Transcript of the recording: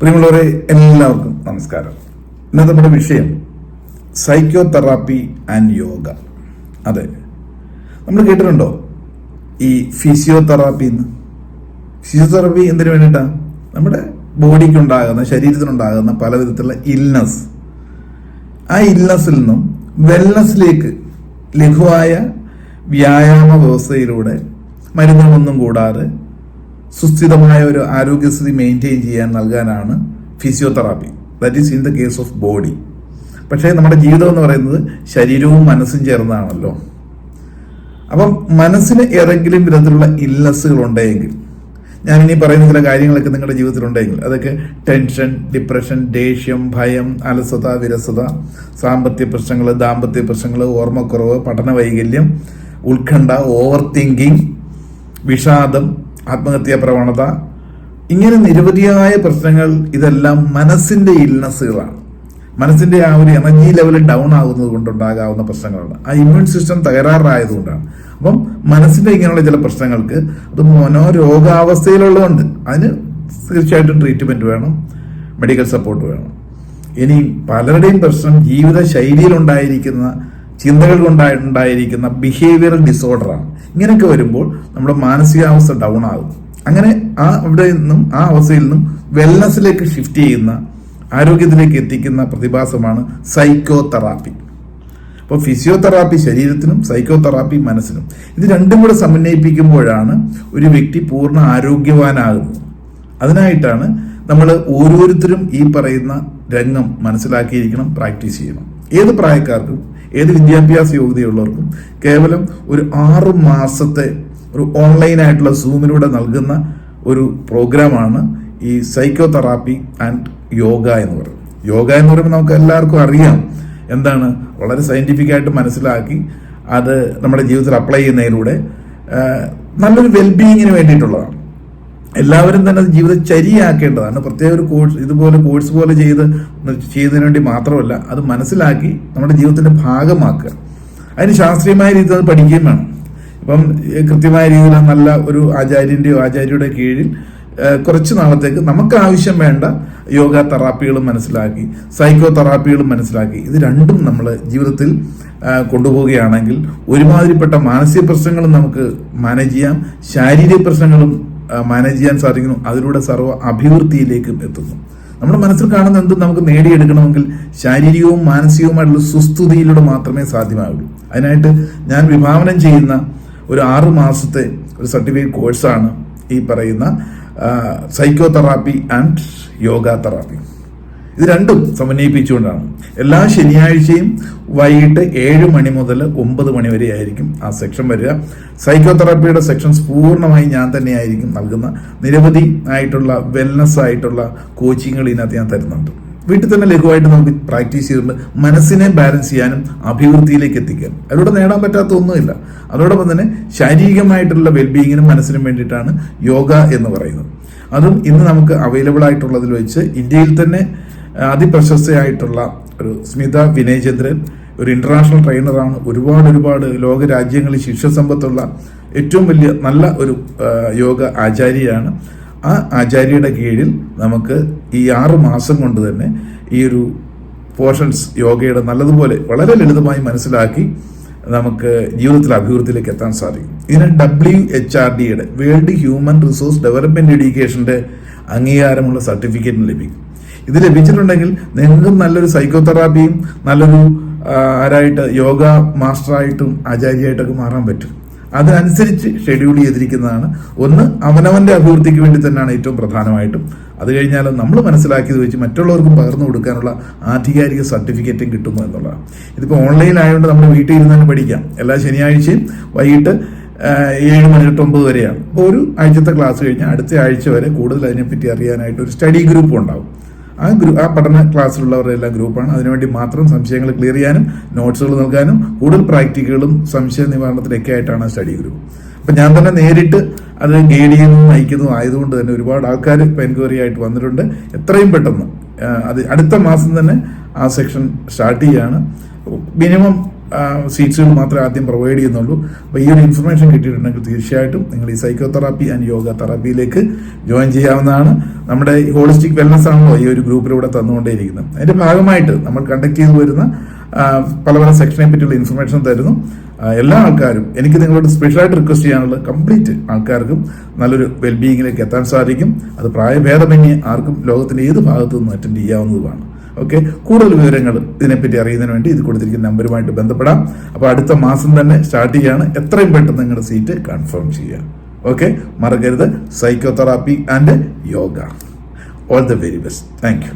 പ്രിയമുള്ളവരെ എല്ലാവർക്കും നമസ്കാരം. ഇന്നത്തെ നമ്മുടെ വിഷയം സൈക്കോ തെറാപ്പി ആൻഡ് യോഗ അതെ. നമ്മൾ കേട്ടിട്ടുണ്ടോ? ഈ ഫിസിയോതെറാപ്പി എന്ന് ഫിസിയോതെറാപ്പി എന്തിനു വേണ്ടിയിട്ടാണ് നമ്മുടെ ബോഡിക്കുണ്ടാകുന്ന ശരീരത്തിനുണ്ടാകുന്ന പല വിധത്തിലുള്ള ഇൽനസ് ആ ഇൽനസിൽ നിന്നും വെൽനസിലേക്ക് ലഘുവായ വ്യായാമ വ്യവസ്ഥയിലൂടെ മരുന്നുകളൊന്നും കൂടാതെ സുസ്ഥിരമായ ഒരു ആരോഗ്യസ്ഥിതി മെയിന്റെയിൻ ചെയ്യാൻ നൽകാനാണ് physiotherapy that is in the case of body പക്ഷേ നമ്മുടെ ജീവിതം എന്ന് പറയുന്നത് ശരീരവും മനസ്സും ചേർന്നതാണല്ലോ. അപ്പം മനസ്സിന് ഏതെങ്കിലും വിധത്തിലുള്ള ഇല്ലസുകൾ ഉണ്ടെങ്കിൽ ഞാൻ ഇനി പറയുന്ന ചില കാര്യങ്ങളൊക്കെ നിങ്ങളുടെ ജീവിതത്തിൽ ഉണ്ടെങ്കിൽ അതൊക്കെ ടെൻഷൻ ഡിപ്രഷൻ ദേഷ്യം ഭയം അലസത വിരസത സാമ്പത്തിക പ്രശ്നങ്ങൾ ദാമ്പത്യ പ്രശ്നങ്ങൾ ഓർമ്മക്കുറവ് പഠന വൈകല്യം ഉത്കണ്ഠ ഓവർ തിങ്കിങ് വിഷാദം ആത്മഹത്യാ പ്രവണത. ഇങ്ങനെ നിരവധിയായ പ്രശ്നങ്ങൾ ഇതെല്ലാം മനസ്സിന്റെ ഇൽനസ്സുകളാണ്. മനസ്സിന്റെ ആ ഒരു എനർജി ലെവൽ ഡൗൺ ആകുന്നത് കൊണ്ടുണ്ടാകാവുന്ന പ്രശ്നങ്ങളാണ്. ആ ഇമ്മ്യൂൺ സിസ്റ്റം തകരാറായതുകൊണ്ടാണ്. അപ്പം മനസ്സിന്റെ ഇങ്ങനെയുള്ള ചില പ്രശ്നങ്ങൾക്ക് അത് മനോരോഗാവസ്ഥയിലുള്ളതുകൊണ്ട് അതിന് തീർച്ചയായിട്ടും ട്രീറ്റ്മെന്റ് വേണം മെഡിക്കൽ സപ്പോർട്ട് വേണം. ഇനി പലരുടെയും പ്രശ്നം ജീവിത ശൈലിയിലുണ്ടായിരിക്കുന്ന ചിന്തകൾ കൊണ്ടുണ്ടായിരിക്കുന്ന ബിഹേവിയറൽ ഡിസോർഡറാണ് ഇങ്ങനെയൊക്കെ വരുമ്പോൾ നമ്മുടെ മാനസികാവസ്ഥ ഡൗൺ ആകും. അങ്ങനെ ആ അവിടെ നിന്നും ആ അവസ്ഥയിൽ നിന്നും വെൽനസിലേക്ക് ഷിഫ്റ്റ് ചെയ്യുന്ന ആരോഗ്യത്തിലേക്ക് എത്തിക്കുന്ന പ്രതിഭാസമാണ് സൈക്കോ തെറാപ്പി അപ്പോൾ ഫിസിയോതെറാപ്പി ശരീരത്തിനും സൈക്കോതെറാപ്പി മനസ്സിനും. ഇത് രണ്ടും കൂടെ സമന്വയിപ്പിക്കുമ്പോഴാണ് ഒരു വ്യക്തി പൂർണ ആരോഗ്യവാനാകുന്നത്. അതിനായിട്ടാണ് നമ്മൾ ഓരോരുത്തരും ഈ പറയുന്ന രംഗം മനസ്സിലാക്കിയിരിക്കണം പ്രാക്ടീസ് ചെയ്യണം. ഏത് പ്രായക്കാർക്കും ഏത് വിദ്യാഭ്യാസ യോഗ്യതയുള്ളവർക്കും കേവലം ഒരു ആറ് മാസത്തെ ഒരു ഓൺലൈനായിട്ടുള്ള സൂമിലൂടെ നൽകുന്ന ഒരു പ്രോഗ്രാമാണ് ഈ സൈക്കോ തെറാപ്പി ആൻഡ് യോഗ എന്ന് പറയുന്നത്. യോഗ എന്ന് പറയുമ്പോൾ നമുക്ക് എല്ലാവർക്കും അറിയാം എന്താണ് വളരെ സയന്റിഫിക് ആയിട്ട് മനസ്സിലാക്കി അത് നമ്മുടെ ജീവിതത്തിൽ അപ്ലൈ ചെയ്യുന്നതിലൂടെ നല്ലൊരു വെൽബീയിങ്ങിന് വേണ്ടിയിട്ടുള്ളതാണ്. എല്ലാവരും തന്നെ ജീവിത ചരിയാക്കേണ്ടതാണ് പ്രത്യേക ഒരു കോഴ്സ് ഇതുപോലെ കോഴ്സ് പോലെ ചെയ്ത് ചെയ്യുന്നതിന് വേണ്ടി മാത്രമല്ല അത് മനസ്സിലാക്കി നമ്മുടെ ജീവിതത്തിന്റെ ഭാഗമാക്കുക. അതിന് ശാസ്ത്രീയമായ രീതിയിൽ അത് പഠിക്കുകയും വേണം. ഇപ്പം കൃത്യമായ രീതിയിൽ നല്ല ഒരു ആചാര്യന്റെയോ ആചാര്യയുടെ കീഴിൽ കുറച്ച് നാളത്തേക്ക് നമുക്ക് ആവശ്യം വേണ്ട യോഗ തെറാപ്പികളും മനസ്സിലാക്കി സൈക്കോ തെറാപ്പികളും മനസ്സിലാക്കി. ഇത് രണ്ടും നമ്മൾ ജീവിതത്തിൽ കൊണ്ടുപോവുകയാണെങ്കിൽ ഒരുമാതിരിപ്പെട്ട മാനസിക പ്രശ്നങ്ങളും നമുക്ക് മാനേജ് ചെയ്യാം. ശാരീരിക പ്രശ്നങ്ങളും മാനേജ് ചെയ്യാൻ സാധിക്കുന്നു. അതിലൂടെ സർവ അഭിവൃദ്ധിയിലേക്കും എത്തുന്നു. നമ്മുടെ മനസ്സിൽ കാണുന്ന എന്തും നമുക്ക് നേടിയെടുക്കണമെങ്കിൽ ശാരീരികവും മാനസികവുമായിട്ടുള്ള സുസ്ഥിതിയിലൂടെ മാത്രമേ സാധ്യമാകുള്ളൂ അതിനായിട്ട് ഞാൻ വിഭാവനം ചെയ്യുന്ന ഒരു ആറ് മാസത്തെ ഒരു സർട്ടിഫിക്കറ്റ് കോഴ്സാണ് ഈ പറയുന്ന സൈക്കോതെറാപ്പി ആൻഡ് യോഗ തെറാപ്പി ഇത് രണ്ടും സമന്വയിപ്പിച്ചുകൊണ്ടാണ്. എല്ലാ ശനിയാഴ്ചയും വൈകിട്ട് ഏഴ് മണി മുതൽ ഒമ്പത് മണി വരെ ആയിരിക്കും ആ സെക്ഷൻ വരിക. സൈക്കോതെറാപ്പിയുടെ സെക്ഷൻസ് പൂർണമായി ഞാൻ തന്നെയായിരിക്കും നൽകുന്ന നിരവധി ആയിട്ടുള്ള വെൽനസ് ആയിട്ടുള്ള കോച്ചിങ്ങുകൾ ഇതിനകത്ത് ഞാൻ തരുന്നുണ്ട്. വീട്ടിൽ തന്നെ ലഘുവായിട്ട് നമുക്ക് പ്രാക്ടീസ് ചെയ്തുകൊണ്ട് മനസ്സിനെ ബാലൻസ് ചെയ്യാനും അഭിവൃദ്ധിയിലേക്ക് എത്തിക്കാനും അതിലൂടെ നേടാൻ പറ്റാത്ത ഒന്നുമില്ല. അതോടൊപ്പം തന്നെ ശാരീരികമായിട്ടുള്ള വെൽബീയിങ്ങിനും മനസ്സിനും വേണ്ടിയിട്ടാണ് യോഗ എന്ന് പറയുന്നത്. അതും ഇന്ന് നമുക്ക് അവൈലബിൾ ആയിട്ടുള്ളതിൽ വെച്ച് ഇന്ത്യയിൽ തന്നെ അതിപ്രശസ്തയായിട്ടുള്ള ഒരു സ്മിത വിനയചന്ദ്രൻ ഒരു ഇന്റർനാഷണൽ ട്രെയിനറാണ് ഒരുപാട് ഒരുപാട് ലോക രാജ്യങ്ങളിൽ ശിക്ഷസമ്പത്തുള്ള ഏറ്റവും വലിയ നല്ല ഒരു യോഗ ആചാര്യയാണ് ആ ആചാര്യയുടെ കീഴിൽ നമുക്ക് ഈ ആറ് മാസം കൊണ്ട് തന്നെ ഈ ഒരു പോർഷൻസ് യോഗയുടെ നല്ലതുപോലെ വളരെ ലളിതമായി മനസ്സിലാക്കി നമുക്ക് ജീവിതത്തിൽ അഭിവൃദ്ധിയിലേക്ക് എത്താൻ സാധിക്കും. ഇതിന് ഡബ്ല്യു എച്ച് ആർ ഡിയുടെ വേൾഡ് ഹ്യൂമൻ റിസോഴ്സ് ഡെവലപ്മെന്റ് എഡ്യൂക്കേഷന്റെ അംഗീകാരമുള്ള സർട്ടിഫിക്കറ്റ് ലഭിക്കും. ഇത് ലഭിച്ചിട്ടുണ്ടെങ്കിൽ നിങ്ങൾക്കും നല്ലൊരു സൈക്കോതെറാപ്പിയും നല്ലൊരു ആരായിട്ട് യോഗ മാസ്റ്ററായിട്ടും ആചാര്യയായിട്ടൊക്കെ മാറാൻ പറ്റും. അതിനനുസരിച്ച് ഷെഡ്യൂൾ ചെയ്തിരിക്കുന്നതാണ്. ഒന്ന് അവനവന്റെ അഭിവൃദ്ധിക്ക് വേണ്ടി തന്നെയാണ് ഏറ്റവും പ്രധാനമായിട്ടും. അത് കഴിഞ്ഞാൽ നമ്മൾ മനസ്സിലാക്കിയത് വെച്ച് മറ്റുള്ളവർക്കും പകർന്നു കൊടുക്കാനുള്ള ആധികാരിക സർട്ടിഫിക്കറ്റും കിട്ടുന്നു എന്നുള്ളതാണ്. ഇതിപ്പോൾ ഓൺലൈൻ ആയതുകൊണ്ട് നമ്മൾ വീട്ടിൽ ഇരുന്ന് തന്നെ പഠിക്കാം. എല്ലാ ശനിയാഴ്ചയും വൈകിട്ട് ഏഴ് മണി തൊട്ട് ഒമ്പത് വരെയാണ്. അപ്പോൾ ഒരു ആഴ്ചത്തെ ക്ലാസ് കഴിഞ്ഞാൽ അടുത്ത ആഴ്ച വരെ കൂടുതൽ അതിനെപ്പറ്റി അറിയാനായിട്ട് ഒരു സ്റ്റഡി ഗ്രൂപ്പ് ഉണ്ടാവും. ആ ഗ്രൂ ആ പഠന ക്ലാസ്സിലുള്ളവരുടെ എല്ലാം ഗ്രൂപ്പാണ്. അതിനുവേണ്ടി മാത്രം സംശയങ്ങൾ ക്ലിയർ ചെയ്യാനും നോട്ട്സുകൾ നൽകാനും കൂടുതൽ പ്രാക്ടിക്കലുകളും സംശയ നിവാരണത്തിലൊക്കെ ആയിട്ടാണ് സ്റ്റഡി ഗ്രൂപ്പ് അപ്പം ഞാൻ തന്നെ നേരിട്ട് അത് ഗൈഡ് ചെയ്യുന്നതും നയിക്കുന്നതും ആയതുകൊണ്ട് തന്നെ ഒരുപാട് ആൾക്കാർ ഇപ്പോൾ എൻക്വയറി ആയിട്ട് വന്നിട്ടുണ്ട്. എത്രയും പെട്ടെന്ന് അത് അടുത്ത മാസം തന്നെ ആ സെക്ഷൻ സ്റ്റാർട്ട് ചെയ്യാണ്. മിനിമം സീറ്റ്സുകൾ മാത്രമേ ആദ്യം പ്രൊവൈഡ് ചെയ്യുന്നുള്ളൂ. അപ്പോൾ ഈ ഒരു ഇൻഫർമേഷൻ കിട്ടിയിട്ടുണ്ടെങ്കിൽ തീർച്ചയായിട്ടും നിങ്ങൾ ഈ സൈക്കോ തെറാപ്പി ആൻഡ് യോഗ തെറാപ്പിയിലേക്ക് ജോയിൻ ചെയ്യാവുന്നതാണ്. നമ്മുടെ ഹോളിസ്റ്റിക് വെൽനസ് ആണല്ലോ ഈ ഒരു ഗ്രൂപ്പിലൂടെ തന്നുകൊണ്ടേയിരിക്കുന്നത്. അതിന്റെ ഭാഗമായിട്ട് നമ്മൾ കണ്ടക്ട് ചെയ്തു വരുന്ന പല പല സെക്ഷനെ പറ്റിയുള്ള ഇൻഫർമേഷൻ തരുന്നു. എല്ലാ ആൾക്കാരും എനിക്ക് നിങ്ങളോട് സ്പെഷ്യലായിട്ട് റിക്വസ്റ്റ് ചെയ്യാനുള്ളത് കംപ്ലീറ്റ് ആൾക്കാർക്കും നല്ലൊരു വെൽബീയിങ്ങിലേക്ക് എത്താൻ സാധിക്കും. അത് പ്രായഭേദമന്യേ ആർക്കും ലോകത്തിന്റെ ഏത് ഭാഗത്തു നിന്നും അറ്റൻഡ് ചെയ്യാവുന്നതുമാണ്. ഓക്കെ കൂടുതൽ വിവരങ്ങൾ ഇതിനെപ്പറ്റി അറിയുന്നതിന് വേണ്ടി ഇത് കൊടുത്തിരിക്കുന്ന നമ്പറുമായിട്ട് ബന്ധപ്പെടാം. അപ്പോൾ അടുത്ത മാസം തന്നെ സ്റ്റാർട്ട് ചെയ്യാണ്. എത്രയും പെട്ടെന്ന് നിങ്ങളുടെ സീറ്റ് കൺഫേം ചെയ്യുക. ഓക്കെ മറക്കരുത്. Psychotherapy and yoga all the very best thank